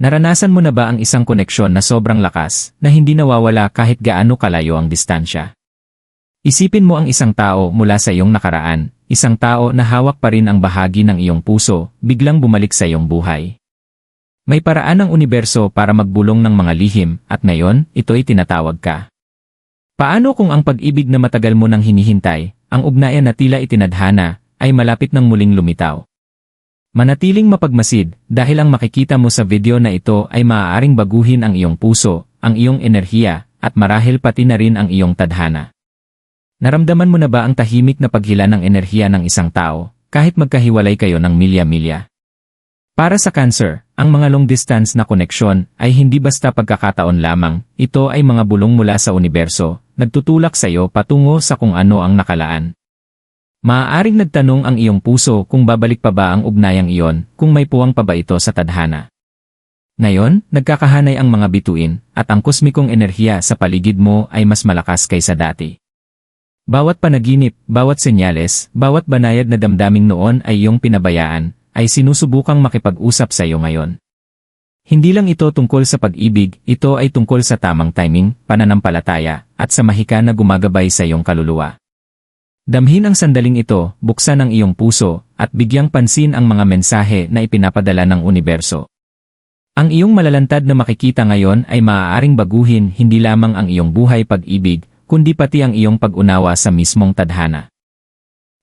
Naranasan mo na ba ang isang koneksyon na sobrang lakas na hindi nawawala kahit gaano kalayo ang distansya? Isipin mo ang isang tao mula sa iyong nakaraan, isang tao na hawak pa rin ang bahagi ng iyong puso, biglang bumalik sa iyong buhay. May paraan ng universo para magbulong ng mga lihim at ngayon, ito'y tinatawag ka. Paano kung ang pag-ibig na matagal mo nang hinihintay, ang ugnayan na tila itinadhana, ay malapit ng muling lumitaw? Manatiling mapagmasid dahil ang makikita mo sa video na ito ay maaaring baguhin ang iyong puso, ang iyong enerhiya, at marahil pati na rin ang iyong tadhana. Naramdaman mo na ba ang tahimik na paghila ng enerhiya ng isang tao, kahit magkahiwalay kayo ng milya-milya? Para sa cancer, ang mga long-distance na koneksyon ay hindi basta pagkakataon lamang, ito ay mga bulong mula sa universo, nagtutulak sa iyo patungo sa kung ano ang nakalaan. Maaaring nagtanong ang iyong puso kung babalik pa ba ang ugnayang iyon, kung may puwang pa ba ito sa tadhana. Ngayon, nagkakahanay ang mga bituin, at ang kosmikong enerhiya sa paligid mo ay mas malakas kaysa dati. Bawat panaginip, bawat senyales, bawat banayad na damdaming noon ay iyong pinabayaan, ay sinusubukang makipag-usap sa iyo ngayon. Hindi lang ito tungkol sa pag-ibig, ito ay tungkol sa tamang timing, pananampalataya, at sa mahika na gumagabay sa iyong kaluluwa. Damhin ang sandaling ito, buksan ang iyong puso, at bigyang pansin ang mga mensahe na ipinapadala ng universo. Ang iyong malalantad na makikita ngayon ay maaaring baguhin hindi lamang ang iyong buhay pag-ibig, kundi pati ang iyong pag-unawa sa mismong tadhana.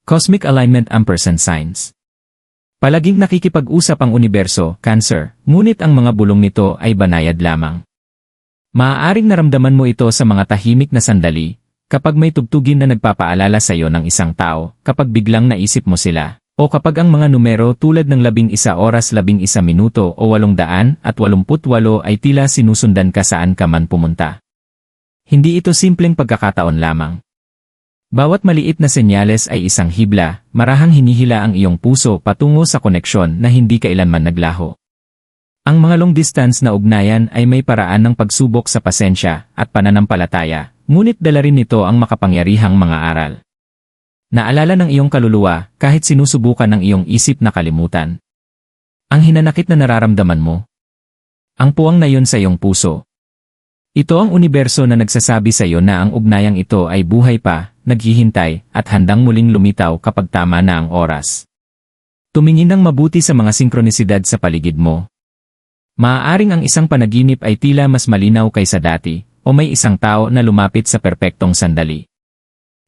Cosmic Alignment Ampersand Signs Palaging nakikipag-usap ang universo, Cancer, ngunit ang mga bulong nito ay banayad lamang. Maaaring naramdaman mo ito sa mga tahimik na sandali, Kapag may tugtugin na nagpapaalala sa iyo ng isang tao, kapag biglang naisip mo sila, o kapag ang mga numero tulad ng labing isa oras labing isa minuto o walong daan at walumputwalo ay tila sinusundan ka saan ka man pumunta. Hindi ito simpleng pagkakataon lamang. Bawat maliit na senyales ay isang hibla, marahang hinihila ang iyong puso patungo sa koneksyon na hindi kailanman naglaho. Ang mga long distance na ugnayan ay may paraan ng pagsubok sa pasensya at pananampalataya, Ngunit dala rin nito ang makapangyarihang mga aral. Naalala ng iyong kaluluwa kahit sinusubukan ng iyong isip na kalimutan. Ang hinanakit na nararamdaman mo. Ang puwang na yun sa iyong puso. Ito ang universo na nagsasabi sa iyo na ang ugnayang ito ay buhay pa, naghihintay, at handang muling lumitaw kapag tama na ang oras. Tumingin ng mabuti sa mga sinkronisidad sa paligid mo. Maaaring ang isang panaginip ay tila mas malinaw kaysa dati, o may isang tao na lumapit sa perpektong sandali.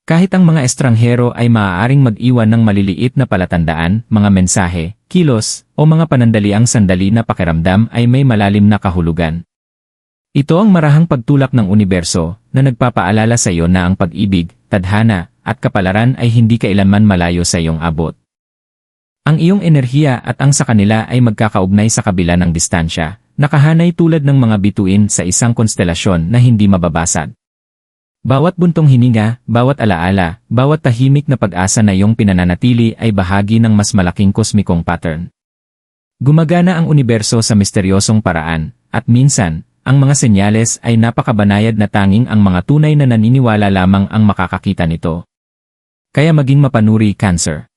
Kahit ang mga estranghero ay maaaring mag-iwan ng maliliit na palatandaan, mga mensahe, kilos, o mga panandaliang sandali na pakiramdam ay may malalim na kahulugan. Ito ang marahang pagtulak ng universo na nagpapaalala sa iyo na ang pag-ibig, tadhana, at kapalaran ay hindi kailanman malayo sa iyong abot. Ang iyong enerhiya at ang sa kanila ay magkakaugnay sa kabila ng distansya, Nakahanay tulad ng mga bituin sa isang konstelasyon na hindi mababasag. Bawat buntong hininga, bawat alaala, bawat tahimik na pag-asa na iyong pinananatili ay bahagi ng mas malaking kosmikong pattern. Gumagana ang universo sa misteryosong paraan, at minsan, ang mga senyales ay napakabanayad na tanging ang mga tunay na naniniwala lamang ang makakakita nito. Kaya maging mapanuri, Cancer.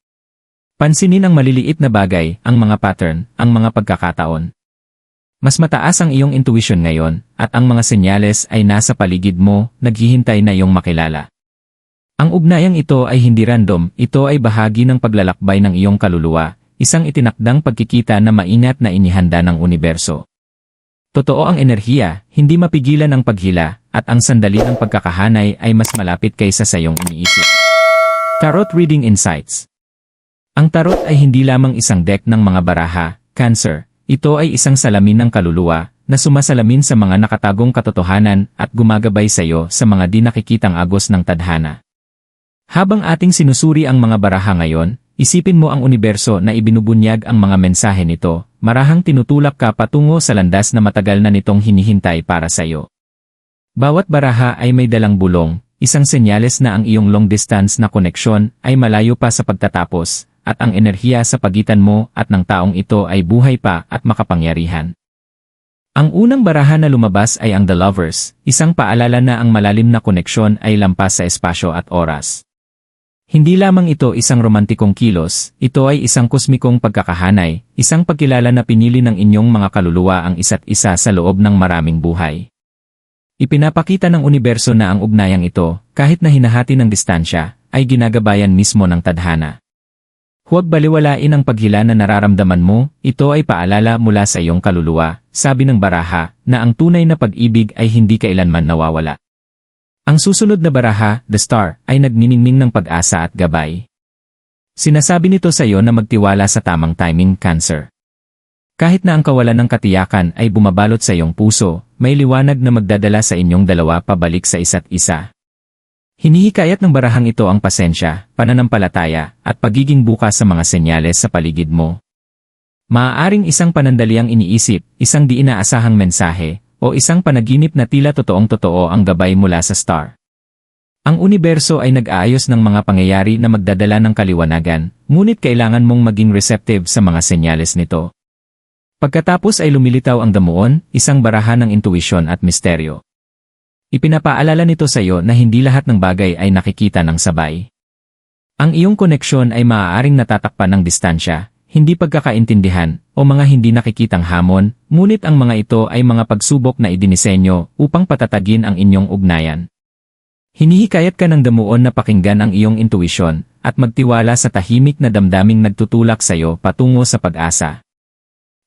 Pansinin ang maliliit na bagay, ang mga pattern, ang mga pagkakataon. Mas mataas ang iyong intuition ngayon, at ang mga senyales ay nasa paligid mo, naghihintay na iyong makilala. Ang ugnayang ito ay hindi random, ito ay bahagi ng paglalakbay ng iyong kaluluwa, isang itinakdang pagkikita na maingat na inihanda ng universo. Totoo ang enerhiya, hindi mapigilan ang paghila, at ang sandali ng pagkakahanay ay mas malapit kaysa sa iyong iniisip. Tarot Reading Insights Ang tarot ay hindi lamang isang deck ng mga baraha, cancer, ito ay isang salamin ng kaluluwa na sumasalamin sa mga nakatagong katotohanan at gumagabay sa iyo sa mga di nakikitang agos ng tadhana. Habang ating sinusuri ang mga baraha ngayon, isipin mo ang universo na ibinubunyag ang mga mensahe nito, marahang tinutulak ka patungo sa landas na matagal na nitong hinihintay para sa iyo. Bawat baraha ay may dalang bulong, isang senyales na ang iyong long distance na koneksyon ay malayo pa sa pagtatapos, at ang enerhiya sa pagitan mo at ng taong ito ay buhay pa at makapangyarihan. Ang unang baraha na lumabas ay ang The Lovers, isang paalala na ang malalim na koneksyon ay lampas sa espasyo at oras. Hindi lamang ito isang romantikong kilos, ito ay isang kosmikong pagkakahanay, isang pagkilala na pinili ng inyong mga kaluluwa ang isa't isa sa loob ng maraming buhay. Ipinapakita ng universo na ang ugnayang ito, kahit na hinahati ng distansya, ay ginagabayan mismo ng tadhana. Huwag baliwalain ang paghila na nararamdaman mo, ito ay paalala mula sa iyong kaluluwa, sabi ng baraha, na ang tunay na pag-ibig ay hindi kailanman nawawala. Ang susunod na baraha, The Star, ay nagniningning ng pag-asa at gabay. Sinasabi nito sa iyo na magtiwala sa tamang timing, Cancer. Kahit na ang kawalan ng katiyakan ay bumabalot sa iyong puso, may liwanag na magdadala sa inyong dalawa pabalik sa isa't isa. Hinihikayat ng barahang ito ang pasensya, pananampalataya, at pagiging bukas sa mga senyales sa paligid mo. Maaaring isang panandaliang iniisip, isang di inaasahang mensahe, o isang panaginip na tila totoong totoo ang gabay mula sa star. Ang universo ay nag-aayos ng mga pangyayari na magdadala ng kaliwanagan, ngunit kailangan mong maging receptive sa mga senyales nito. Pagkatapos ay lumilitaw ang damuon, isang barahan ng intuisyon at misteryo. Ipinapaalala nito sa iyo na hindi lahat ng bagay ay nakikita ng sabay. Ang iyong koneksyon ay maaaring natatakpan ng distansya, hindi pagkakaintindihan, o mga hindi nakikitang hamon, ngunit ang mga ito ay mga pagsubok na idinisenyo upang patatagin ang inyong ugnayan. Hinihikayat ka ng damuon na pakinggan ang iyong intuisyon at magtiwala sa tahimik na damdaming nagtutulak sa iyo patungo sa pag-asa.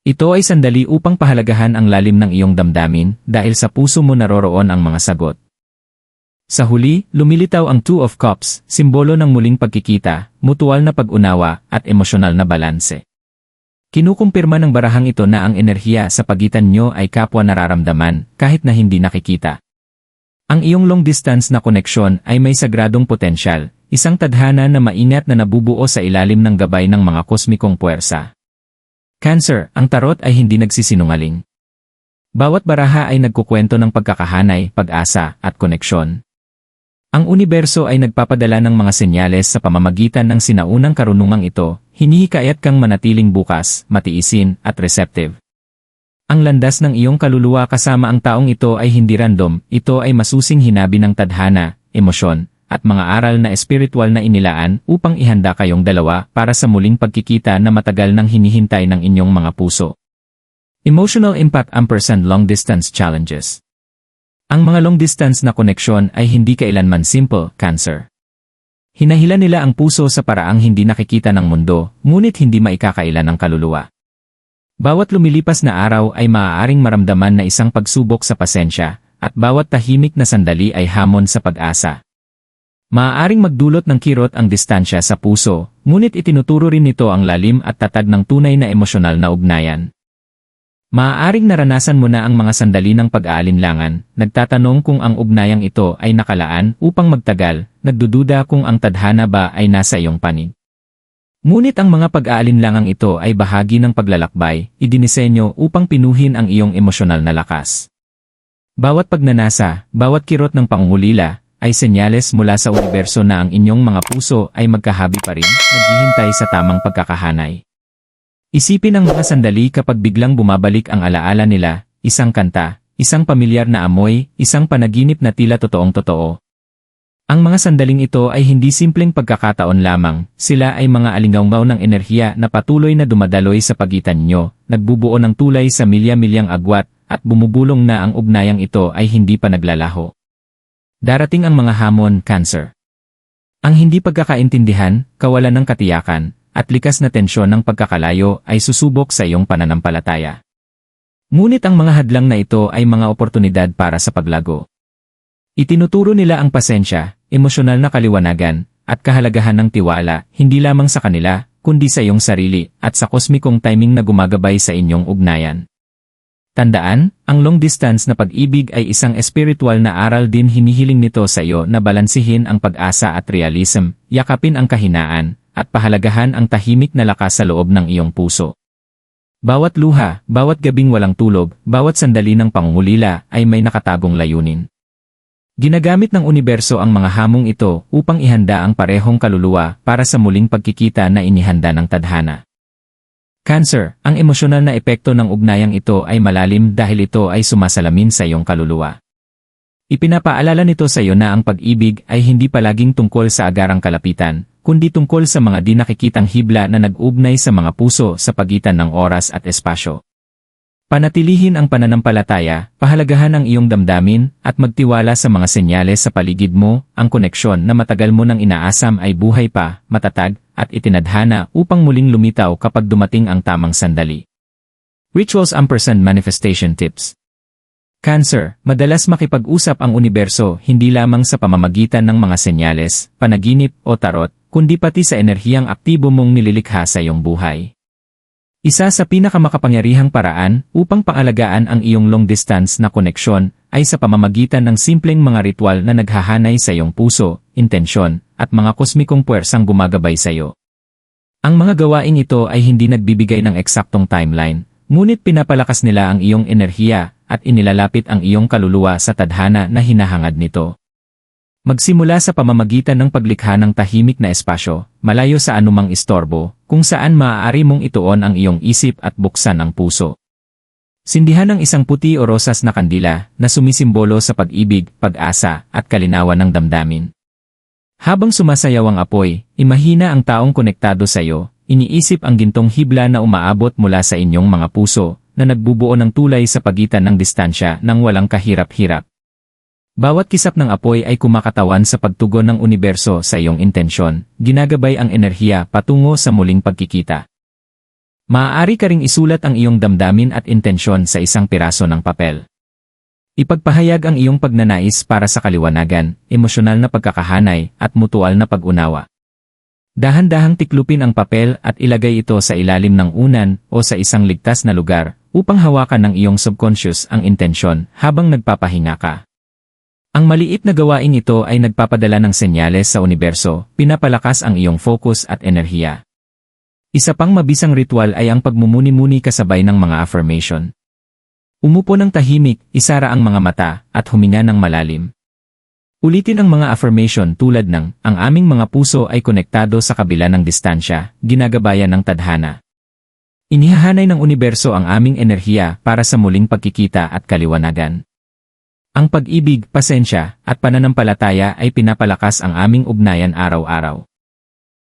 Ito ay sandali upang pahalagahan ang lalim ng iyong damdamin dahil sa puso mo naroroon ang mga sagot. Sa huli, lumilitaw ang Two of Cups, simbolo ng muling pagkikita, mutual na pag-unawa, at emosyonal na balanse. Kinukumpirma ng barahang ito na ang enerhiya sa pagitan nyo ay kapwa nararamdaman, kahit na hindi nakikita. Ang iyong long-distance na koneksyon ay may sagradong potensyal, isang tadhana na maingat na nabubuo sa ilalim ng gabay ng mga kosmikong puwersa. Cancer, ang tarot ay hindi nagsisinungaling. Bawat baraha ay nagkukwento ng pagkakahanay, pag-asa, at koneksyon. Ang universo ay nagpapadala ng mga senyales sa pamamagitan ng sinaunang karunungang ito, hinihikayat kang manatiling bukas, matiisin, at receptive. Ang landas ng iyong kaluluwa kasama ang taong ito ay hindi random, ito ay masusing hinabi ng tadhana, emosyon, at mga aral na espiritual na inilaan upang ihanda kayong dalawa para sa muling pagkikita na matagal nang hinihintay ng inyong mga puso. Emotional Impact Ampersand Long Distance Challenges ang mga long-distance na koneksyon ay hindi kailanman simple, cancer. Hinahila nila ang puso sa paraang hindi nakikita ng mundo, ngunit hindi maikakailan ng kaluluwa. Bawat lumilipas na araw ay maaaring maramdaman na isang pagsubok sa pasensya, at bawat tahimik na sandali ay hamon sa pag-asa. Maaaring magdulot ng kirot ang distansya sa puso, ngunit itinuturo rin nito ang lalim at tatag ng tunay na emosyonal na ugnayan. Maaaring naranasan mo na ang mga sandali ng pag-aalinlangan, nagtatanong kung ang ugnayang ito ay nakalaan upang magtagal, nagdududa kung ang tadhana ba ay nasa iyong panig. Ngunit ang mga pag-aalinlangang ito ay bahagi ng paglalakbay, idinisenyo upang pinuhin ang iyong emosyonal na lakas. Bawat pagnanasa, bawat kirot ng pangungulila, ay senyales mula sa universo na ang inyong mga puso ay magkahabi pa rin, naghihintay sa tamang pagkakahanay. Isipin ang mga sandali kapag biglang bumabalik ang alaala nila, isang kanta, isang pamilyar na amoy, isang panaginip na tila totoong totoo. Ang mga sandaling ito ay hindi simpleng pagkakataon lamang, sila ay mga alingaungaw ng enerhiya na patuloy na dumadaloy sa pagitan nyo, nagbubuo ng tulay sa milya-milyang agwat, at bumubulong na ang ugnayang ito ay hindi pa naglalaho. Darating ang mga hamon, cancer. Ang hindi pagkakaintindihan, kawalan ng katiyakan, at likas na tensyon ng pagkakalayo ay susubok sa iyong pananampalataya. Ngunit ang mga hadlang na ito ay mga oportunidad para sa paglago. Itinuturo nila ang pasensya, emosyonal na kaliwanagan, at kahalagahan ng tiwala, hindi lamang sa kanila, kundi sa iyong sarili, at sa kosmikong timing na gumagabay sa inyong ugnayan. Tandaan, ang long distance na pag-ibig ay isang espiritual na aral din hinihiling nito sa iyo na balansihin ang pag-asa at realism, yakapin ang kahinaan, at pahalagahan ang tahimik na lakas sa loob ng iyong puso. Bawat luha, bawat gabing walang tulog, bawat sandali ng pangungulila ay may nakatagong layunin. Ginagamit ng universo ang mga hamong ito upang ihanda ang parehong kaluluwa para sa muling pagkikita na inihanda ng tadhana. Cancer, ang emosyonal na epekto ng ugnayang ito ay malalim dahil ito ay sumasalamin sa iyong kaluluwa. Ipinapaalala nito sa iyo na ang pag-ibig ay hindi palaging tungkol sa agarang kalapitan, kundi tungkol sa mga di nakikitang hibla na nag-ugnay sa mga puso sa pagitan ng oras at espasyo. Panatilihin ang pananampalataya, pahalagahan ang iyong damdamin, at magtiwala sa mga senyales sa paligid mo, ang koneksyon na matagal mo nang inaasam ay buhay pa, matatag, at itinadhana upang muling lumitaw kapag dumating ang tamang sandali. Rituals Ampersand Manifestation Tips Cancer, madalas makipag-usap ang universo hindi lamang sa pamamagitan ng mga senyales, panaginip o tarot, kundi pati sa enerhiyang aktibo mong nililikha sa iyong buhay. Isa sa pinakamakapangyarihang paraan upang paalagaan ang iyong long-distance na koneksyon ay sa pamamagitan ng simpleng mga ritual na naghahanay sa iyong puso, intensyon, at mga kosmikong puwersang gumagabay sa iyo. Ang mga gawain ito ay hindi nagbibigay ng eksaktong timeline, ngunit pinapalakas nila ang iyong enerhiya at inilalapit ang iyong kaluluwa sa tadhana na hinahangad nito. Magsimula sa pamamagitan ng paglikha ng tahimik na espasyo, malayo sa anumang istorbo, kung saan maaari mong ituon ang iyong isip at buksan ang puso. Sindihan ng isang puti o rosas na kandila na sumisimbolo sa pag-ibig, pag-asa, at kalinawan ng damdamin. Habang sumasayaw ang apoy, imahina ang taong konektado sa iyo, iniisip ang gintong hibla na umaabot mula sa inyong mga puso, na nagbubuo ng tulay sa pagitan ng distansya nang walang kahirap-hirap. Bawat kisap ng apoy ay kumakatawan sa pagtugon ng universo sa iyong intensyon, ginagabay ang enerhiya patungo sa muling pagkikita. Maaari ka ring isulat ang iyong damdamin at intensyon sa isang piraso ng papel. Ipagpahayag ang iyong pagnanais para sa kaliwanagan, emosyonal na pagkakahanay, at mutual na pag-unawa. Dahan-dahang tiklupin ang papel at ilagay ito sa ilalim ng unan o sa isang ligtas na lugar upang hawakan ng iyong subconscious ang intensyon habang nagpapahinga ka. Ang maliit na gawain ito ay nagpapadala ng senyales sa universo, pinapalakas ang iyong focus at enerhiya. Isa pang mabisang ritual ay ang pagmumuni-muni kasabay ng mga affirmation. Umupo ng tahimik, isara ang mga mata, at huminga ng malalim. Ulitin ang mga affirmation tulad ng, ang aming mga puso ay konektado sa kabila ng distansya, ginagabayan ng tadhana. Inihahanay ng universo ang aming enerhiya para sa muling pagkikita at kaliwanagan. Ang pag-ibig, pasensya, at pananampalataya ay pinapalakas ang aming ugnayan araw-araw.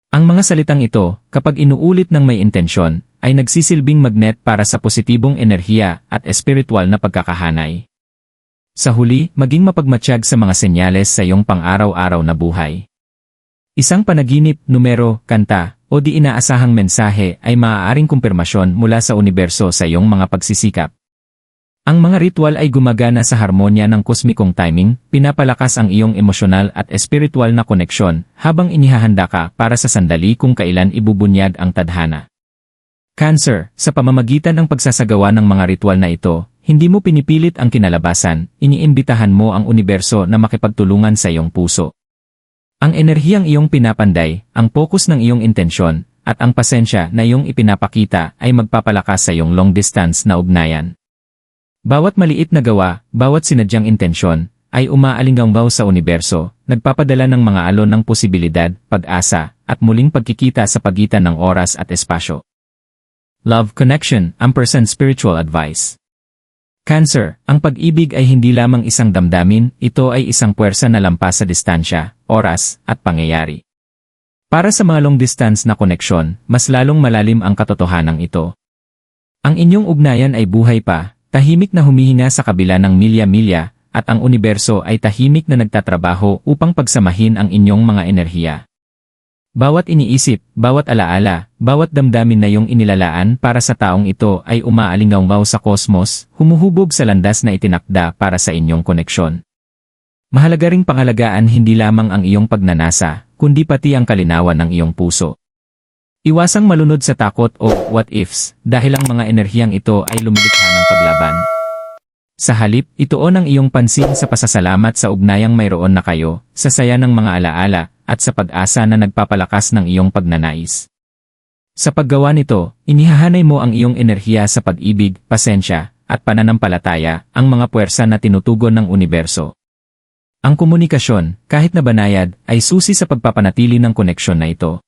Ang mga salitang ito, kapag inuulit ng may intensyon, ay nagsisilbing magnet para sa positibong enerhiya at espiritual na pagkakahanay. Sa huli, maging mapagmatsyag sa mga senyales sa iyong pang-araw-araw na buhay. Isang panaginip, numero, kanta, o di inaasahang mensahe ay maaaring kumpirmasyon mula sa universo sa iyong mga pagsisikap. Ang mga ritual ay gumagana sa harmonya ng kosmikong timing, pinapalakas ang iyong emosyonal at espiritual na koneksyon habang inihahanda ka para sa sandali kung kailan ibubunyag ang tadhana. Cancer, sa pamamagitan ng pagsasagawa ng mga ritual na ito, hindi mo pinipilit ang kinalabasan, iniimbitahan mo ang universo na makipagtulungan sa iyong puso. Ang enerhiyang iyong pinapanday, ang focus ng iyong intensyon, at ang pasensya na iyong ipinapakita ay magpapalakas sa iyong long distance na ugnayan. Bawat maliit na gawa, bawat sinadyang intensyon, ay umaalingangbaw sa universo, nagpapadala ng mga alon ng posibilidad, pag-asa, at muling pagkikita sa pagitan ng oras at espasyo. Love Connection, Ampersand Spiritual Advice Cancer, ang pag-ibig ay hindi lamang isang damdamin, ito ay isang puwersa na lampas sa distansya, oras, at pangyayari. Para sa mga long-distance na koneksyon, mas lalong malalim ang katotohanan ito. Ang inyong ugnayan ay buhay pa, Tahimik na humihinga sa kabila ng milya-milya, at ang universo ay tahimik na nagtatrabaho upang pagsamahin ang inyong mga enerhiya. Bawat iniisip, bawat alaala, bawat damdamin na iyong inilalaan para sa taong ito ay umaalingaw sa kosmos, humuhubog sa landas na itinakda para sa inyong koneksyon. Mahalaga ring pangalagaan hindi lamang ang iyong pagnanasa, kundi pati ang kalinawan ng iyong puso. Iwasang malunod sa takot o what ifs dahil ang mga enerhiyang ito ay lumilikha ng paglaban. Sa halip, ituon ang iyong pansin sa pasasalamat sa ugnayang mayroon na kayo, sa saya ng mga alaala, at sa pag-asa na nagpapalakas ng iyong pagnanais. Sa paggawa nito, inihahanay mo ang iyong enerhiya sa pag-ibig, pasensya, at pananampalataya, ang mga puwersa na tinutugon ng universo. Ang komunikasyon, kahit na banayad, ay susi sa pagpapanatili ng koneksyon na ito.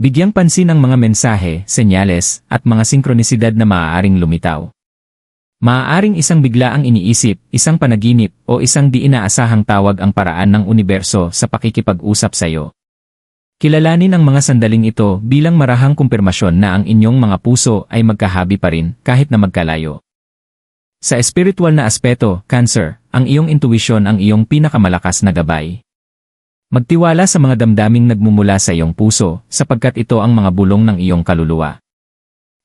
Bigyang pansin ang mga mensahe, senyales, at mga sinkronisidad na maaaring lumitaw. Maaaring isang bigla ang iniisip, isang panaginip, o isang di inaasahang tawag ang paraan ng universo sa pakikipag-usap sa iyo. Kilalanin ang mga sandaling ito bilang marahang kumpirmasyon na ang inyong mga puso ay magkahabi pa rin kahit na magkalayo. Sa espiritual na aspeto, Cancer, ang iyong intuition ang iyong pinakamalakas na gabay. Magtiwala sa mga damdaming nagmumula sa iyong puso sapagkat ito ang mga bulong ng iyong kaluluwa.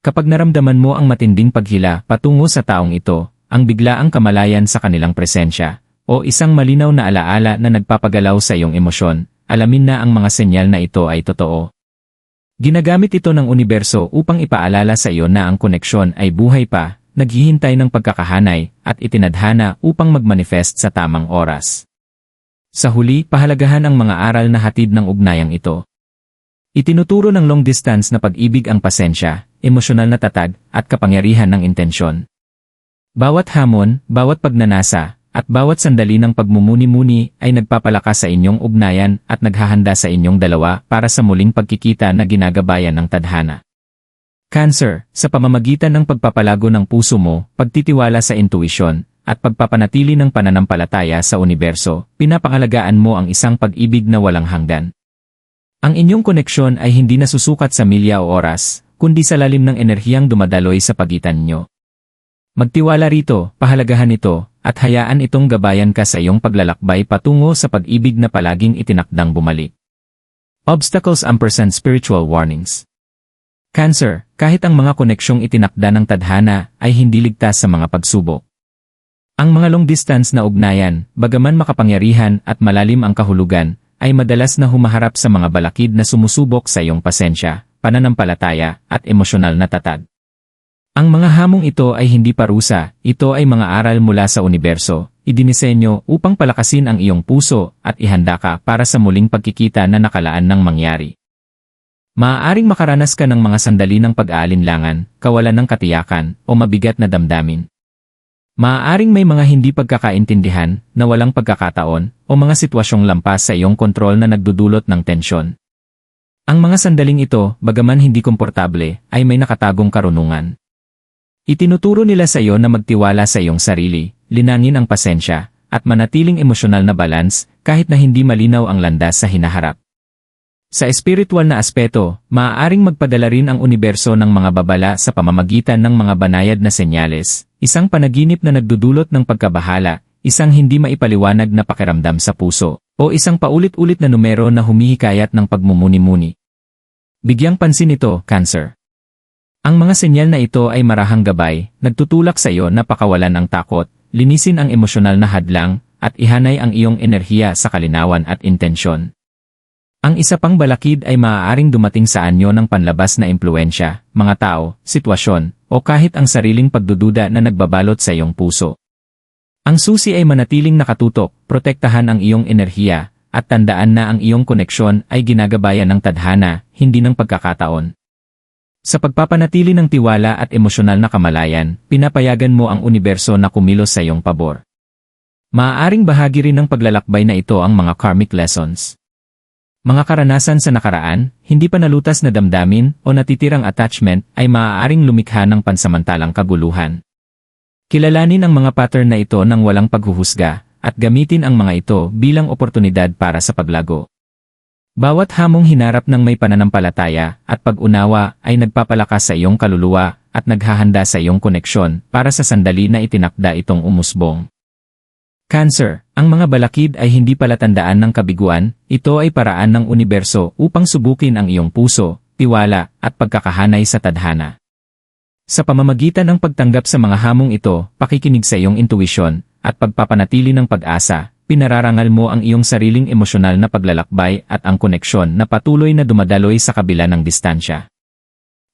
Kapag naramdaman mo ang matinding paghila patungo sa taong ito, ang biglaang kamalayan sa kanilang presensya, o isang malinaw na alaala na nagpapagalaw sa iyong emosyon, alamin na ang mga senyal na ito ay totoo. Ginagamit ito ng universo upang ipaalala sa iyo na ang koneksyon ay buhay pa, naghihintay ng pagkakahanay, at itinadhana upang magmanifest sa tamang oras. Sa huli, pahalagahan ang mga aral na hatid ng ugnayang ito. Itinuturo ng long distance na pag-ibig ang pasensya, emosyonal na tatag, at kapangyarihan ng intensyon. Bawat hamon, bawat pagnanasa, at bawat sandali ng pagmumuni-muni ay nagpapalakas sa inyong ugnayan at naghahanda sa inyong dalawa para sa muling pagkikita na ginagabayan ng tadhana. Cancer, sa pamamagitan ng pagpapalago ng puso mo, pagtitiwala sa intuisyon, at pagpapanatili ng pananampalataya sa universo, pinapangalagaan mo ang isang pag-ibig na walang hanggan. Ang inyong koneksyon ay hindi nasusukat sa milya o oras, kundi sa lalim ng enerhiyang dumadaloy sa pagitan nyo. Magtiwala rito, pahalagahan ito, at hayaan itong gabayan ka sa iyong paglalakbay patungo sa pag-ibig na palaging itinakdang bumalik. Obstacles ampersand spiritual warnings Cancer, kahit ang mga koneksyong itinakda ng tadhana ay hindi ligtas sa mga pagsubok. Ang mga long-distance na ugnayan, bagaman makapangyarihan at malalim ang kahulugan, ay madalas na humaharap sa mga balakid na sumusubok sa iyong pasensya, pananampalataya, at emosyonal na tatag. Ang mga hamong ito ay hindi parusa, ito ay mga aral mula sa universo, idinisenyo upang palakasin ang iyong puso at ihanda ka para sa muling pagkikita na nakalaan ng mangyari. Maaaring makaranas ka ng mga sandali ng pag-aalinlangan, kawalan ng katiyakan, o mabigat na damdamin. Maaaring may mga hindi pagkakaintindihan, na walang pagkakataon, o mga sitwasyong lampas sa iyong kontrol na nagdudulot ng tensyon. Ang mga sandaling ito, bagaman hindi komportable, ay may nakatagong karunungan. Itinuturo nila sa iyo na magtiwala sa iyong sarili, linangin ang pasensya, at manatiling emosyonal na balance kahit na hindi malinaw ang landas sa hinaharap. Sa espiritual na aspeto, maaaring magpadala rin ang universo ng mga babala sa pamamagitan ng mga banayad na senyales, isang panaginip na nagdudulot ng pagkabahala, isang hindi maipaliwanag na pakiramdam sa puso, o isang paulit-ulit na numero na humihikayat ng pagmumuni-muni. Bigyang pansin ito, Cancer. Ang mga senyal na ito ay marahang gabay, nagtutulak sa iyo na pakawalan ang takot, linisin ang emosyonal na hadlang, at ihanay ang iyong enerhiya sa kalinawan at intensyon. Ang isa pang balakid ay maaaring dumating sa anyo ng panlabas na impluensya, mga tao, sitwasyon, o kahit ang sariling pagdududa na nagbabalot sa iyong puso. Ang susi ay manatiling nakatutok, protektahan ang iyong enerhiya, at tandaan na ang iyong koneksyon ay ginagabayan ng tadhana, hindi ng pagkakataon. Sa pagpapanatili ng tiwala at emosyonal na kamalayan, pinapayagan mo ang universo na kumilos sa iyong pabor. Maaaring bahagi rin ng paglalakbay na ito ang mga karmic lessons. Mga karanasan sa nakaraan, hindi pa nalutas na damdamin o natitirang attachment ay maaaring lumikha ng pansamantalang kaguluhan. Kilalanin ang mga pattern na ito ng walang paghuhusga at gamitin ang mga ito bilang oportunidad para sa paglago. Bawat hamong hinarap ng may pananampalataya at pag-unawa ay nagpapalakas sa iyong kaluluwa at naghahanda sa iyong koneksyon para sa sandali na itinakda itong umusbong. Cancer, ang mga balakid ay hindi palatandaan ng kabiguan, ito ay paraan ng universo upang subukin ang iyong puso, tiwala, at pagkakahanay sa tadhana. Sa pamamagitan ng pagtanggap sa mga hamong ito, pakikinig sa iyong intuisyon, at pagpapanatili ng pag-asa, pinararangal mo ang iyong sariling emosyonal na paglalakbay at ang koneksyon na patuloy na dumadaloy sa kabila ng distansya.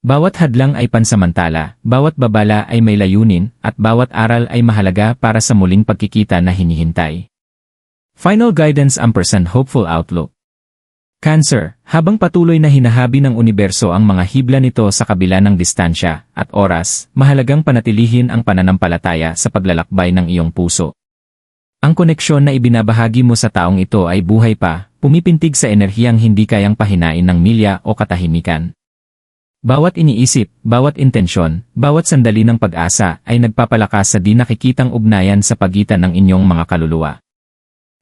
Bawat hadlang ay pansamantala, bawat babala ay may layunin, at bawat aral ay mahalaga para sa muling pagkikita na hinihintay. Final Guidance Ampersand Hopeful Outlook Cancer, habang patuloy na hinahabi ng universo ang mga hibla nito sa kabila ng distansya at oras, mahalagang panatilihin ang pananampalataya sa paglalakbay ng iyong puso. Ang koneksyon na ibinabahagi mo sa taong ito ay buhay pa, pumipintig sa enerhiyang hindi kayang pahinain ng milya o katahimikan. Bawat iniisip, bawat intensyon, bawat sandali ng pag-asa ay nagpapalakas sa di nakikitang ugnayan sa pagitan ng inyong mga kaluluwa.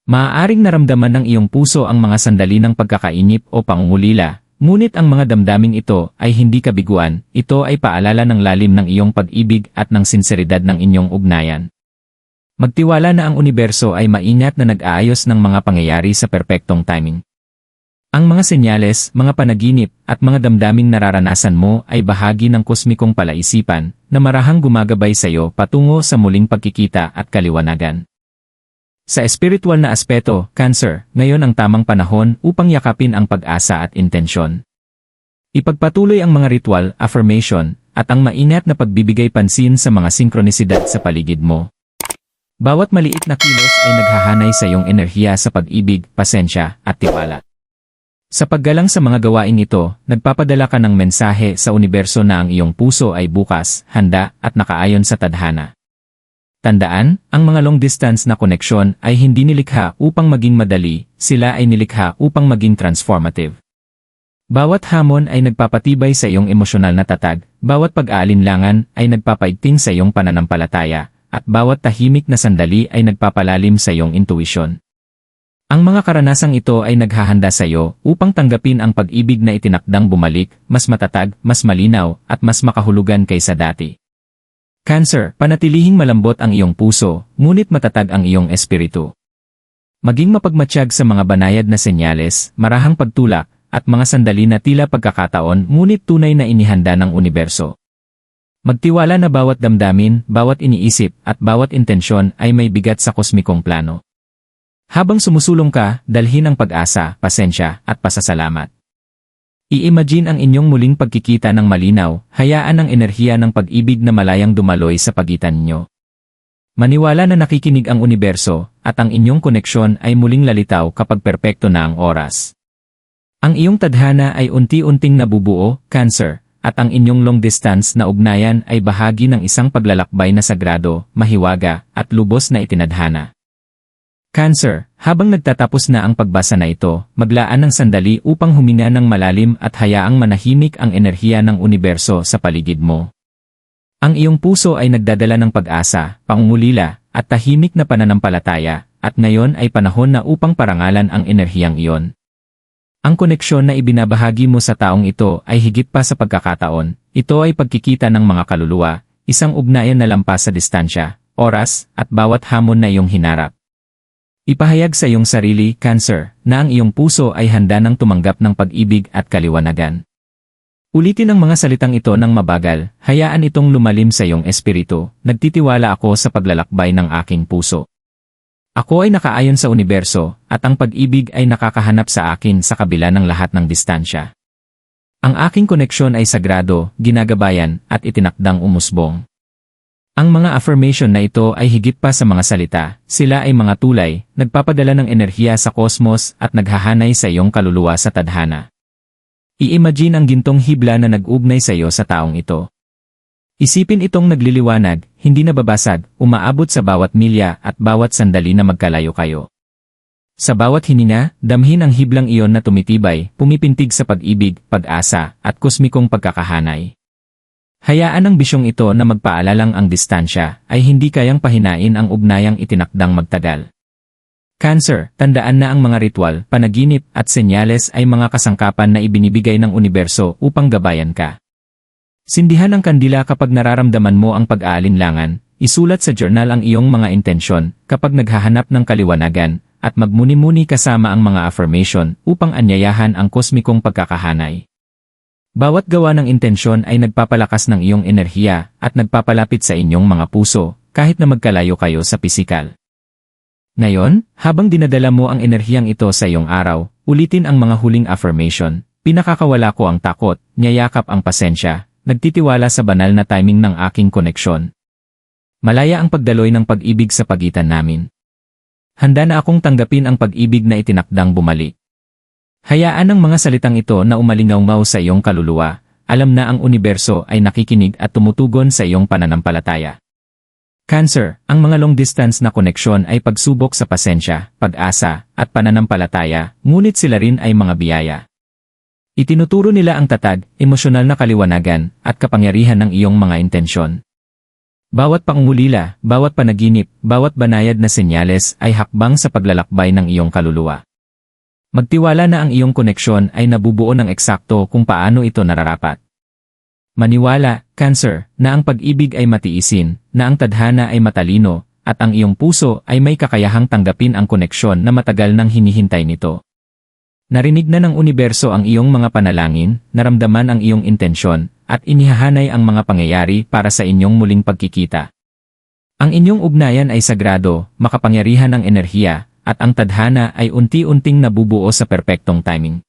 Maaaring naramdaman ng iyong puso ang mga sandali ng pagkakainip o pangungulila, ngunit ang mga damdaming ito ay hindi kabiguan, ito ay paalala ng lalim ng iyong pag-ibig at ng sinseridad ng inyong ugnayan. Magtiwala na ang universo ay maingat na nag-aayos ng mga pangyayari sa perpektong timing. Ang mga senyales, mga panaginip, at mga damdaming nararanasan mo ay bahagi ng kosmikong palaisipan na marahang gumagabay sa iyo patungo sa muling pagkikita at kaliwanagan. Sa espiritual na aspeto, Cancer, ngayon ang tamang panahon upang yakapin ang pag-asa at intensyon. Ipagpatuloy ang mga ritual, affirmation, at ang maingat na pagbibigay pansin sa mga sinkronisidad sa paligid mo. Bawat maliit na kilos ay naghahanay sa iyong enerhiya sa pag-ibig, pasensya, at tiwala. Sa paggalang sa mga gawain ito, nagpapadala ka ng mensahe sa universo na ang iyong puso ay bukas, handa, at nakaayon sa tadhana. Tandaan, ang mga long-distance na koneksyon ay hindi nilikha upang maging madali, sila ay nilikha upang maging transformative. Bawat hamon ay nagpapatibay sa iyong emosyonal na tatag, bawat pag-aalinlangan ay nagpapaigting sa iyong pananampalataya, at bawat tahimik na sandali ay nagpapalalim sa iyong intuisyon. Ang mga karanasang ito ay naghahanda sa iyo upang tanggapin ang pag-ibig na itinakdang bumalik, mas matatag, mas malinaw, at mas makahulugan kaysa dati. Cancer, panatilihing malambot ang iyong puso, ngunit matatag ang iyong espiritu. Maging mapagmatsyag sa mga banayad na senyales, marahang pagtulak, at mga sandali na tila pagkakataon ngunit tunay na inihanda ng universo. Magtiwala na bawat damdamin, bawat iniisip, at bawat intensyon ay may bigat sa kosmikong plano. Habang sumusulong ka, dalhin ang pag-asa, pasensya, at pasasalamat. I-imagine ang inyong muling pagkikita ng malinaw, hayaan ang enerhiya ng pag-ibig na malayang dumaloy sa pagitan ninyo. Maniwala na nakikinig ang universo, at ang inyong koneksyon ay muling lalitaw kapag perpekto na ang oras. Ang iyong tadhana ay unti-unting nabubuo, cancer, at ang inyong long-distance na ugnayan ay bahagi ng isang paglalakbay na sagrado, mahiwaga, at lubos na itinadhana. Cancer, habang nagtatapos na ang pagbasa na ito, maglaan ng sandali upang huminga ng malalim at hayaang manahimik ang enerhiya ng universo sa paligid mo. Ang iyong puso ay nagdadala ng pag-asa, pangungulila, at tahimik na pananampalataya, at ngayon ay panahon na upang parangalan ang enerhiyang iyon. Ang koneksyon na ibinabahagi mo sa taong ito ay higit pa sa pagkakataon, ito ay pagkikita ng mga kaluluwa, isang ugnayan na lampas sa distansya, oras, at bawat hamon na iyong hinarap. Ipahayag sa iyong sarili, Cancer, na ang iyong puso ay handa ng tumanggap ng pag-ibig at kaliwanagan. Ulitin ang mga salitang ito ng mabagal, hayaan itong lumalim sa iyong espiritu, nagtitiwala ako sa paglalakbay ng aking puso. Ako ay nakaayon sa universo, at ang pag-ibig ay nakakahanap sa akin sa kabila ng lahat ng distansya. Ang aking koneksyon ay sagrado, ginagabayan, at itinakdang umusbong. Ang mga affirmation na ito ay higit pa sa mga salita, sila ay mga tulay, nagpapadala ng enerhiya sa kosmos at naghahanay sa iyong kaluluwa sa tadhana. I-imagine ang gintong hibla na nag-ugnay sa iyo sa taong ito. Isipin itong nagliliwanag, hindi nababasag, umaabot sa bawat milya at bawat sandali na magkalayo kayo. Sa bawat hininga, damhin ang hiblang iyon na tumitibay, pumipintig sa pag-ibig, pag-asa, at kosmikong pagkakahanay. Hayaan ang bisyong ito na magpaalalang ang distansya ay hindi kayang pahinain ang ugnayang itinakdang magtagal. Cancer, tandaan na ang mga ritual, panaginip at senyales ay mga kasangkapan na ibinibigay ng universo upang gabayan ka. Sindihan ang kandila kapag nararamdaman mo ang pag-aalinlangan, isulat sa journal ang iyong mga intensyon kapag naghahanap ng kaliwanagan, at magmuni-muni kasama ang mga affirmation upang anyayahan ang kosmikong pagkakahanay. Bawat gawa ng intensyon ay nagpapalakas ng iyong enerhiya at nagpapalapit sa inyong mga puso, kahit na magkalayo kayo sa pisikal. Ngayon, habang dinadala mo ang enerhiyang ito sa iyong araw, ulitin ang mga huling affirmation, pinakakawala ko ang takot, niyayakap ang pasensya, nagtitiwala sa banal na timing ng aking koneksyon. Malaya ang pagdaloy ng pag-ibig sa pagitan namin. Handa na akong tanggapin ang pag-ibig na itinakdang bumalik. Hayaan ang mga salitang ito na umalingaw sa iyong kaluluwa, alam na ang universo ay nakikinig at tumutugon sa iyong pananampalataya. Cancer, ang mga long-distance na koneksyon ay pagsubok sa pasensya, pag-asa, at pananampalataya, ngunit sila rin ay mga biyaya. Itinuturo nila ang tatag, emosyonal na kaliwanagan, at kapangyarihan ng iyong mga intensyon. Bawat pangungulila, bawat panaginip, bawat banayad na senyales ay hakbang sa paglalakbay ng iyong kaluluwa. Magtiwala na ang iyong koneksyon ay nabubuo ng eksakto kung paano ito nararapat. Maniwala, Cancer, na ang pag-ibig ay matiisin, na ang tadhana ay matalino, at ang iyong puso ay may kakayahang tanggapin ang koneksyon na matagal nang hinihintay nito. Narinig na ng universo ang iyong mga panalangin, naramdaman ang iyong intensyon, at inihahanay ang mga pangyayari para sa inyong muling pagkikita. Ang inyong ugnayan ay sagrado, makapangyarihan ang enerhiya, at ang tadhana ay unti-unting nabubuo sa perpektong timing.